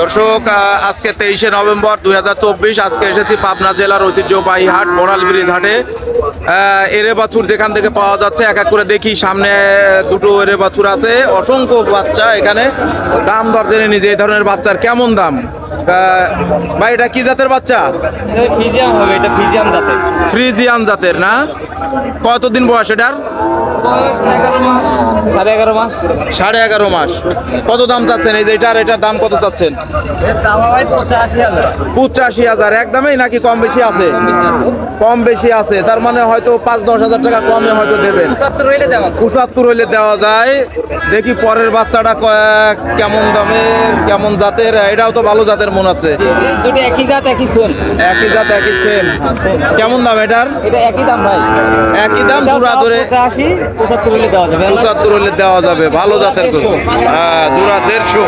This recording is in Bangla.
দর্শক আজকে তেইশে নভেম্বর দু হাজার চব্বিশ আজকে এসেছি পাবনা জেলার ঐতিহ্যবাহী হাট বোনাল ব্রিজ হাটে। এরে বাছুর যেখান থেকে পাওয়া যাচ্ছে এক এক করে দেখি সামনে দুটো এরে বাছুর আছে। অসংখ্য বাচ্চা এখানে। দাম দর জেনে নিজে এই ধরনের বাচ্চার কেমন দাম। ভাই এটা কি জাতের বাচ্চা? এটা ফিজিয়াম হবে এটা ফিজিয়াম জাতের। ফ্রিজিয়ান জাতের না? কতদিন বয়স এটার? বয়স এগারো মাস। সাড়ে এগারো মাস? সাড়ে এগারো মাস। কত দাম চাচ্ছেন? এই যে এটার এটার দাম কত চাচ্ছেন? পঁচাশি হাজার। একদমই নাকি কম বেশি আছে? কম বেশি আছে। তার মানে হয়তো পাঁচ দশ হাজার টাকা কমে হয়তো দেবেন। পঁচাত্তর হইলে দেওয়া যায়। দেখি পরের বাচ্চাটা কেমন দামের কেমন জাতের। এটাও তো ভালো জাতের মনে আছে। দুটো একই জাত একই সেম একই জাত একই সেম কেমন দাম এটার? এটা একই দাম ভাই। একই দাম জোড়া ধরে। পঁচাশি পঁচাত্তর হইলে দেওয়া যাবে। পঁচাত্তর হইলে দেওয়া যাবে ভালো জাতের গরু। হ্যাঁ জোড়া দেড়শো